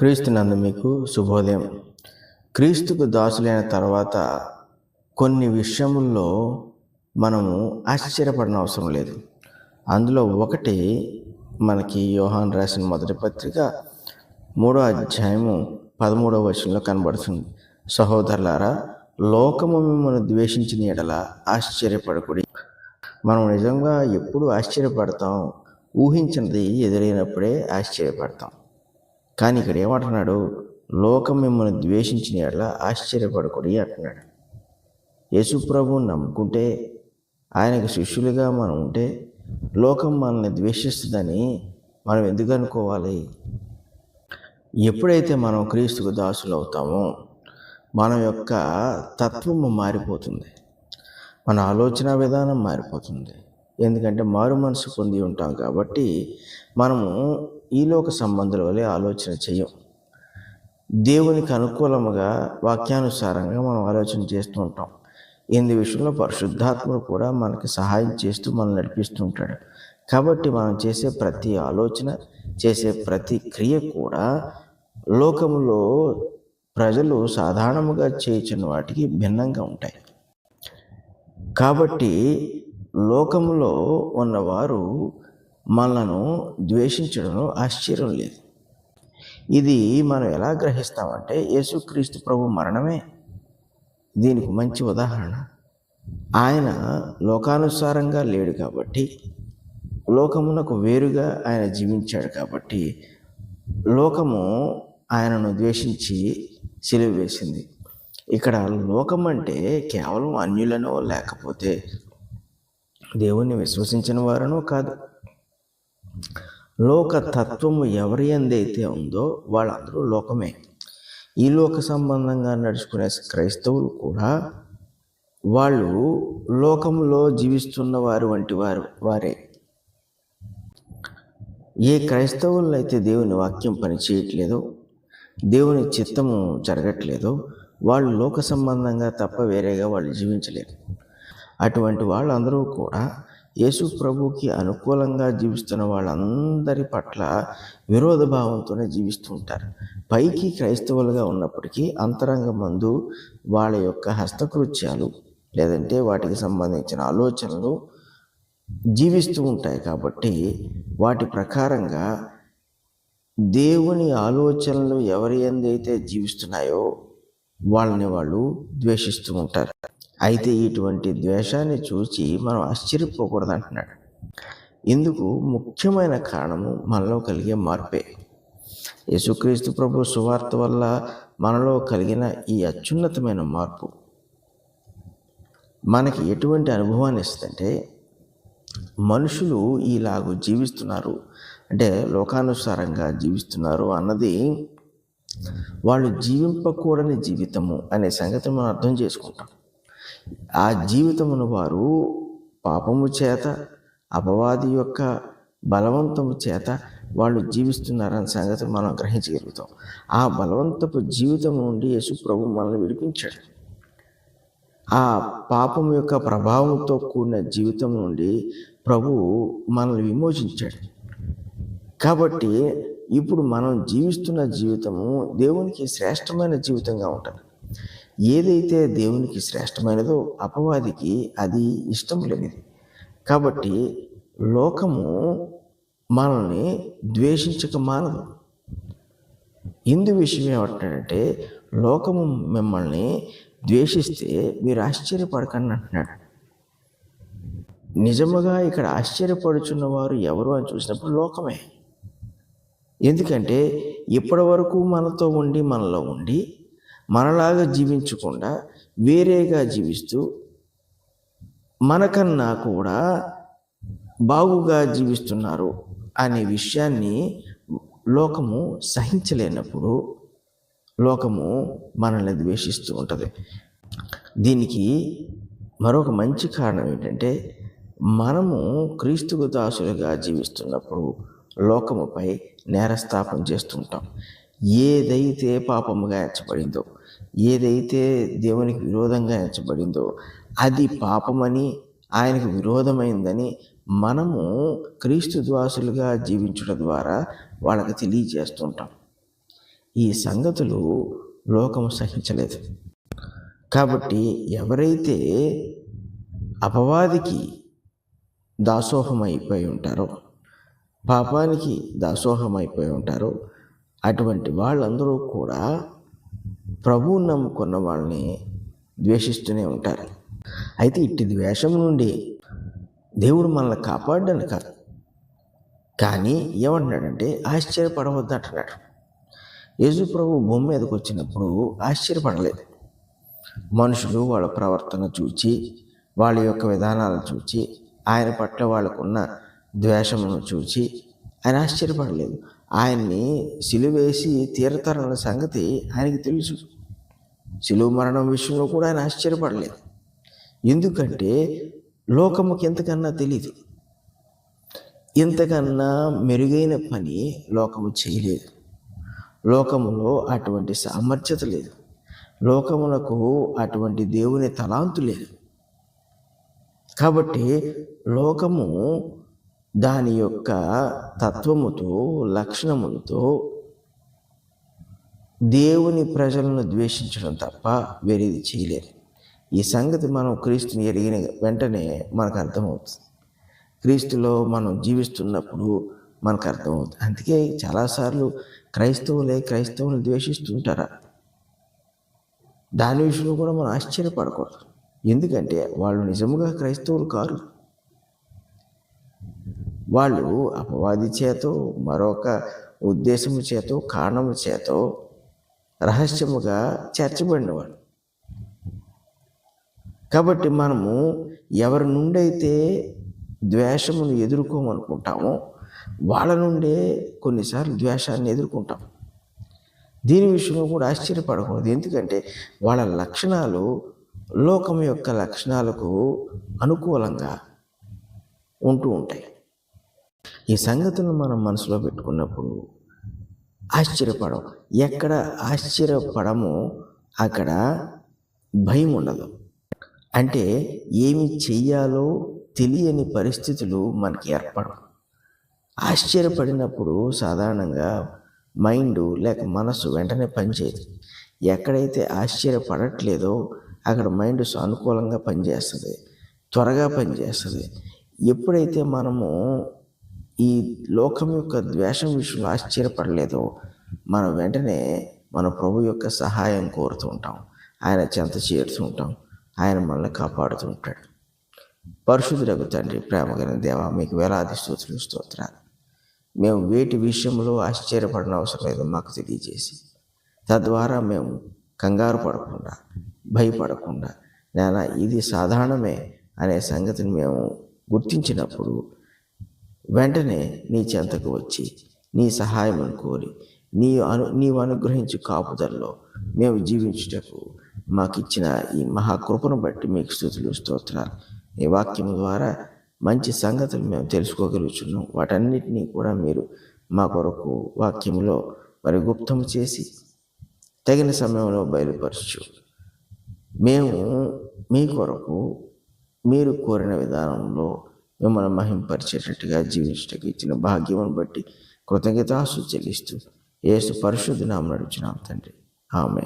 క్రీస్తునందు మీకు శుభోదయం. క్రీస్తుకు దాసులైన తర్వాత కొన్ని విషయముల్లో మనము ఆశ్చర్యపడిన అవసరం లేదు. అందులో ఒకటి మనకి యోహాన్ రాసిన మొదటి పత్రిక మూడో అధ్యాయము పదమూడవ వచనంలో కనబడుతుంది. సహోదరులారా లోకము మిమ్మల్ని ద్వేషించిన ఎడల ఆశ్చర్యపడకుడి. మనం నిజంగా ఎప్పుడు ఆశ్చర్యపడతాం? ఊహించినది ఎదురైనప్పుడే ఆశ్చర్యపడతాం. కానీ ఇక్కడ ఏమంటున్నాడు? లోకం మిమ్మల్ని ద్వేషించిన ఎడల ఆశ్చర్యపడకూడదు అంటున్నాడు. యేసు నమ్ముకుంటే ఆయనకు శిష్యులుగా మనం ఉంటే లోకం మనల్ని ద్వేషిస్తుందని మనం ఎందుకు అనుకోవాలి? ఎప్పుడైతే మనం క్రీస్తుకు దాసులు అవుతామో మన యొక్క తత్వము మారిపోతుంది. మన ఆలోచన విధానం మారిపోతుంది. ఎందుకంటే మారు మనసు పొంది ఉంటాం కాబట్టి మనము ఈలోక సంబంధుల వలె ఆలోచన చేయం. దేవునికి అనుకూలముగా వాక్యానుసారంగా మనం ఆలోచన చేస్తూ ఉంటాం. ఇందు విషయంలో పరిశుద్ధాత్ముడు కూడా మనకి సహాయం చేస్తూ మనం నడిపిస్తూ ఉంటాడు. కాబట్టి మనం చేసే ప్రతి ఆలోచన చేసే ప్రతి క్రియ కూడా లోకములో ప్రజలు సాధారణముగా చేయించిన వాటికి భిన్నంగా ఉంటాయి. కాబట్టి లోకములో ఉన్నవారు మనను ద్వేషించడంలో ఆశ్చర్యం లేదు. ఇది మనం ఎలా గ్రహిస్తామంటే యేసుక్రీస్తు ప్రభు మరణమే దీనికి మంచి ఉదాహరణ. ఆయన లోకానుసారంగా లేడు కాబట్టి లోకమునకు వేరుగా ఆయన జీవించాడు కాబట్టి లోకము ఆయనను ద్వేషించి సిలువ వేసింది. ఇక్కడ లోకం అంటే కేవలం అన్యులనో లేకపోతే దేవుణ్ణి విశ్వసించిన వారనో కాదు. లోక తత్వము ఎవరి ఎందైతే ఉందో వాళ్ళందరూ లోకమే. ఈ లోక సంబంధంగా నడుచుకునే క్రైస్తవులు కూడా వాళ్ళు లోకంలో జీవిస్తున్న వారు వంటి వారు వారే. ఏ క్రైస్తవులు అయితే దేవుని వాక్యం పనిచేయట్లేదో దేవుని చిత్తము జరగట్లేదో వాళ్ళు లోక సంబంధంగా తప్ప వేరేగా వాళ్ళు జీవించలేరు. అటువంటి వాళ్ళందరూ కూడా యేసు ప్రభుకి అనుకూలంగా జీవిస్తున్న వాళ్ళందరి పట్ల విరోధ భావంతోనే జీవిస్తూ ఉంటారు. పైకి క్రైస్తవులుగా ఉన్నప్పటికీ అంతరంగ మందు వాళ్ళ యొక్క హస్తకృత్యాలు లేదంటే వాటికి సంబంధించిన ఆలోచనలు జీవిస్తూ ఉంటాయి కాబట్టి వాటి ప్రకారంగా దేవుని ఆలోచనలు ఎవరి ఎందైతే జీవిస్తున్నాయో వాళ్ళని వాళ్ళు ద్వేషిస్తూ ఉంటారు. అయితే ఇటువంటి ద్వేషాన్ని చూసి మనం ఆశ్చర్యపోకూడదు అంటున్నాడు. ఇందుకు ముఖ్యమైన కారణము మనలో కలిగే మార్పే. యేసుక్రీస్తు ప్రభు సువార్త వల్ల మనలో కలిగిన ఈ అత్యున్నతమైన మార్పు. మనకి ఎటువంటి అనుభవాన్ని ఇస్తుందంటే మనుషులు ఇలాగూ జీవిస్తున్నారు. అంటే లోకానుసారంగా జీవిస్తున్నారు అన్నది వాళ్ళు జీవింపకూడని జీవితము అనే సంగతి మనం అర్థం చేసుకుంటాం. ఆ జీవితమును వారు పాపము చేత అపవాది యొక్క బలవంతము చేత వాళ్ళు జీవిస్తున్నారన్న సంగతి మనం గ్రహించగలుగుతాం. ఆ బలవంతపు జీవితం నుండి యేసు ప్రభు మనల్ని విడిపించాడు. ఆ పాపం యొక్క ప్రభావంతో కూడిన జీవితం నుండి ప్రభు మనల్ని విమోచించాడు. కాబట్టి ఇప్పుడు మనం జీవిస్తున్న జీవితము దేవునికి శ్రేష్టమైన జీవితంగా ఉంటుంది. ఏదైతే దేవునికి శ్రేష్టమైనదో అపవాదికి అది ఇష్టం లేనిది. కాబట్టి లోకము మనల్ని ద్వేషించక మానదు. ఇందు విషయం ఏమంటున్నాడంటే లోకము మిమ్మల్ని ద్వేషిస్తే మీరు ఆశ్చర్యపడకండి అంటున్నాడు. నిజముగా ఇక్కడ ఆశ్చర్యపడుచున్న వారు ఎవరు అని చూసినప్పుడు లోకమే. ఎందుకంటే ఇప్పటి వరకు మనతో ఉండి మనలో ఉండి మనలాగా జీవించకుండా వేరేగా జీవిస్తూ మనకన్నా కూడా బాగుగా జీవిస్తున్నారు అనే విషయాన్ని లోకము సహించలేనప్పుడు లోకము మనల్ని ద్వేషిస్తూ ఉంటుంది. దీనికి మరొక మంచి కారణం ఏంటంటే మనము క్రీస్తుకు దాసులుగా జీవిస్తున్నప్పుడు లోకముపై నేరస్థాపన చేస్తుంటాం. ఏదైతే పాపముగా ఎంచబడిందో ఏదైతే దేవునికి విరోధంగా ఎంచబడిందో అది పాపమని ఆయనకు విరోధమైందని మనము క్రీస్తు ద్వాసులుగా జీవించడం ద్వారా వాళ్ళకి తెలియజేస్తుంటాం. ఈ సంగతులు లోకం సహించలేదు. కాబట్టి ఎవరైతే అపవాదికి దాసోహం అయిపోయి ఉంటారో పాపానికి దాసోహం అయిపోయి ఉంటారో అటువంటి వాళ్ళందరూ కూడా ప్రభువు నమ్ముకున్న వాళ్ళని ద్వేషిస్తూనే ఉంటారు. అయితే ఇట్టి ద్వేషం నుండి దేవుడు మనల్ని కాపాడని కాదు. కానీ ఏమంటున్నాడంటే ఆశ్చర్యపడవద్దు అంటున్నాడు. యేసు ప్రభు భూమి మీదకి వచ్చినప్పుడు ఆశ్చర్యపడలేదు. మనుషులు వాళ్ళ ప్రవర్తన చూచి వాళ్ళ యొక్క విధానాలను చూచి ఆయన పట్ల వాళ్ళకున్న ద్వేషమును చూచి ఆయన ఆశ్చర్యపడలేదు. ఆయన్ని సిలువేసి తీరతరణ సంగతి ఆయనకి తెలుసు. సిలువు మరణం విషయంలో కూడా ఆయన ఆశ్చర్యపడలేదు. ఎందుకంటే లోకముకి ఎంతకన్నా తెలియదు ఇంతకన్నా మెరుగైన పని లోకము చేయలేదు. లోకములో అటువంటి సామర్థ్యత లేదు. లోకములకు అటువంటి దేవుని తలాంతు లేదు. కాబట్టి లోకము దాని యొక్క తత్వముతో లక్షణములతో దేవుని ప్రజలను ద్వేషించడం తప్ప వేరేది చేయలేరు. ఈ సంగతి మనం క్రీస్తుని ఎరిగిన వెంటనే మనకు అర్థమవుతుంది. క్రీస్తులో మనం జీవిస్తున్నప్పుడు మనకు అర్థమవుతుంది. అందుకే చాలాసార్లు క్రైస్తవులే క్రైస్తవులు ద్వేషిస్తుంటారా దాని విషయంలో కూడా మనం ఆశ్చర్యపడకూడదు. ఎందుకంటే వాళ్ళు నిజముగా క్రైస్తవులు కారు. వాళ్ళు అపవాది చేతో మరొక ఉద్దేశము చేతో కారణము చేతో రహస్యముగా చేర్చబడినవాడు. కాబట్టి మనము ఎవరి నుండైతే ద్వేషమును ఎదుర్కోమనుకుంటామో వాళ్ళ నుండే కొన్నిసార్లు ద్వేషాన్ని ఎదుర్కొంటాం. దీని విషయంలో కూడా ఆశ్చర్యపడకూడదు. ఎందుకంటే వాళ్ళ లక్షణాలు లోకం యొక్క లక్షణాలకు అనుకూలంగా ఉంటూ ఉంటాయి. ఈ సంగతులను మనం మనసులో పెట్టుకున్నప్పుడు ఆశ్చర్యపడం ఎక్కడ ఆశ్చర్యపడమో అక్కడ భయం ఉండదు. అంటే ఏమి చెయ్యాలో తెలియని పరిస్థితులు మనకి ఏర్పడవు. ఆశ్చర్యపడినప్పుడు సాధారణంగా మైండ్ లేక మనసు వెంటనే పనిచేయదు. ఎక్కడైతే ఆశ్చర్యపడట్లేదో అక్కడ మైండ్ సానుకూలంగా పనిచేస్తుంది త్వరగా పనిచేస్తుంది. ఎప్పుడైతే మనము ఈ లోకం యొక్క ద్వేషం విషయంలో ఆశ్చర్యపడలేదో. మనం వెంటనే మన ప్రభు యొక్క సహాయం కోరుతూ ఉంటాం. ఆయన చెంత చేరుతూ ఉంటాం. ఆయన మనల్ని కాపాడుతూ ఉంటాడు. పరిశుద్ధులకు తండ్రి ప్రేమగల దేవ మీకు వేలాది స్తోత్రులు స్తోత్రాలు. మేము వేటి విషయంలో ఆశ్చర్యపడిన అవసరం లేదు మాకు తెలియజేసి. తద్వారా మేము కంగారు పడకుండా భయపడకుండా నాన్న ఇది సాధారణమే అనే సంగతిని మేము గుర్తించినప్పుడు వెంటనే నీ చెంతకు వచ్చి నీ సహాయం కోరి నీ అను నీవు అనుగ్రహించు కాపుదల్లో మేము జీవించుటకు మాకు ఇచ్చిన ఈ మహాకృపను బట్టి మీకు స్థుతులు స్తోత్రాలు. ఈ వాక్యం ద్వారా మంచి సంగతులు మేము తెలుసుకోగలుగుతున్నాం వాటన్నిటినీ కూడా మీరు మా కొరకు వాక్యంలో మరి గుప్తం చేసి తగిన సమయంలో బయలుపరచు. మేము మీ కొరకు మీరు కోరిన విధానంలో మిమ్మల్ని మహింపరిచేటట్టుగా జీవించటకు ఇచ్చిన భాగ్యమును బట్టి కృతజ్ఞతాసు చెల్లిస్తూ ఏసు పరిశుద్ధ నామం నడుచున్నాం తండ్రి. ఆమె